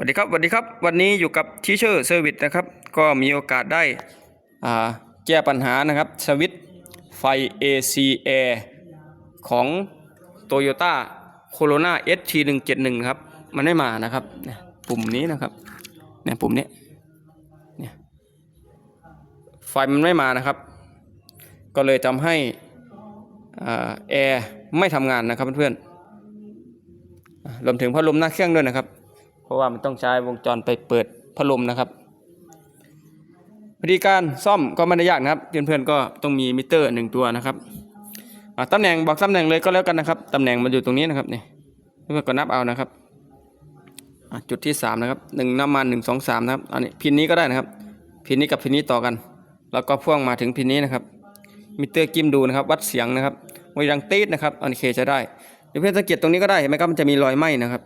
วัสดีครับสวัสดีครับ วันนี้อยู่กับทีเชอร์เซอร์วิสนะครับ ก็มีโอกาสได้แก้ปัญหานะครับสวิตไฟ AC Air ของ Toyota Corona ST 1 7 1 ครับมันไม่มานะครับปุ่มนี้นะครับเนี่ยปุ่มนี้เนี่ยไฟมันไม่มานะครับ ก็เลยทำให้แอร์ไม่ทำงานนะครับเพื่อนๆรวมถึงพัดลมหน้าเครื่องด้วยนะครับ เพราะว่ามันต้องใช้วงจรไปเปิดพัดลมนะครับวิธีการซ่อมก็ไม่ได้ยากนะครับ เพื่อนๆก็ต้องมีมิเตอร์หนึ่งตัวนะครับตำแหน่งบอกตำแหน่งเลยก็แล้วกันนะครับตำแหน่งมันอยู่ตรงนี้นะครับนี่เพื่อนก็นับเอานะครับจุดที่สามนะครับหนึ่งน้ำมันหนึ่งสองสามนะครับอันนี้พินนี้ก็ได้นะครับ พินนี้กับพินนี้ต่อกัน แล้วก็พ่วงมาถึงพินนี้นะครับ มิเตอร์กิมดูนะครับ วัดเสียงนะครับไม่ดังตีดนะครับอันนี้เคจะได้เดี๋ยวเพื่อนสังเกตตรงนี้ก็ได้เห็นไหมครับมันจะมีรอยไหม้นะครับ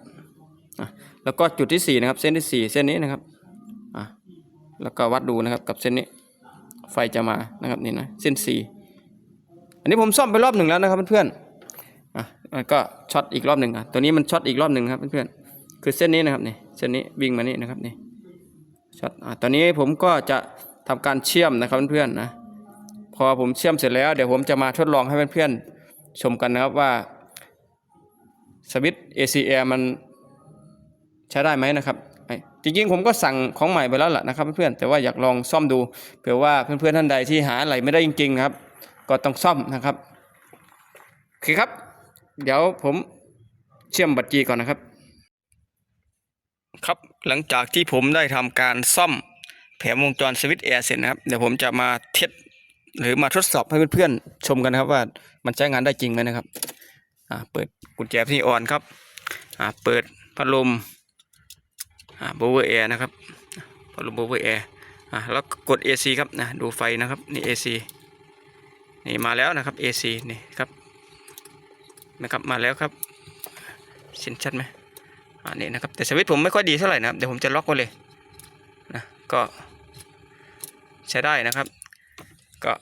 แล้วก็จุดที่สี่นะครับเส้นที่สี่เส้นนี้นะครับอะแล้วก็วัดดูนะครับกับเส้นนี้ไฟจะมานะครับนี่นะเส้นสี่อันนี้ผมซ่อมไปรอบหนึ่งแล้วนะครับเพื่อนๆอะแล้วก็ช็อตอีกรอบหนึ่งอะตัวนี้มันช็อตอีกรอบหนึ่งครับเพื่อนๆคือเส้นนี้นะครับนี่เส้นนี้วิ่งมานี่นะครับนี่ช็อตอะตอนนี้ผมก็จะทำการเชื่อมนะครับเพื่อนๆนะพอผมเชื่อมเสร็จแล้วเดี๋ยวผมจะมาทดลองให้เพื่อนๆชมกันนะครับว่าสวิตช์ ACR มัน ใช้ได้ไหมนะครับจริงๆผมก็สั่งของใหม่ไปแล้วล่ะนะครับเพื่อนๆแต่ว่าอยากลองซ่อมดูเผื่อว่าเพื่อนๆท่านใดที่หาอะไรไม่ได้จริงๆครับ ก็ต้องซ่อมนะครับโอเคครับ เดี๋ยวผมเชื่อมบัตรจีก่อนนะครับ ครับหลังจากที่ผมได้ทำการซ่อมแผงวงจรสวิตช์แอร์เสร็จนะครับเดี๋ยวผมจะมาเทสหรือมาทดสอบให้เพื่อนๆชมกันนะครับว่ามันใช้งานได้จริงไหมนะครับอ่าเปิดกุญแจที่ออนครับอ่าเปิดพัดลม โบเวอร์แอร์นะครับพัดลมโบเวอร์แอร์อ่าแล้วกด AC ครับนะดูไฟนะครับนี่ AC นี่มาแล้วนะครับ AC นี่ครับนะครับมาแล้วครับสินชัดไหมอ่านี่นะครับแต่สวิตช์ผมไม่ค่อยดีเท่าไหร่นะครับเดี๋ยวผมจะล็อกไว้เลยนะก็ใช้ได้นะครับ ก็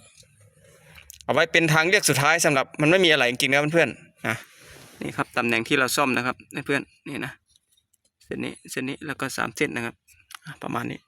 เอาไว้เป็นทางเลือกสุดท้ายสำหรับมันไม่มีอะไรจริงๆนะเพื่อนๆนะนี่ครับตำแหน่งที่เราซ่อมนะครับเพื่อนๆนี่นะ เส้นนี้เส้นนี้แล้วก็สามเส้นนะครับ ประมาณนี้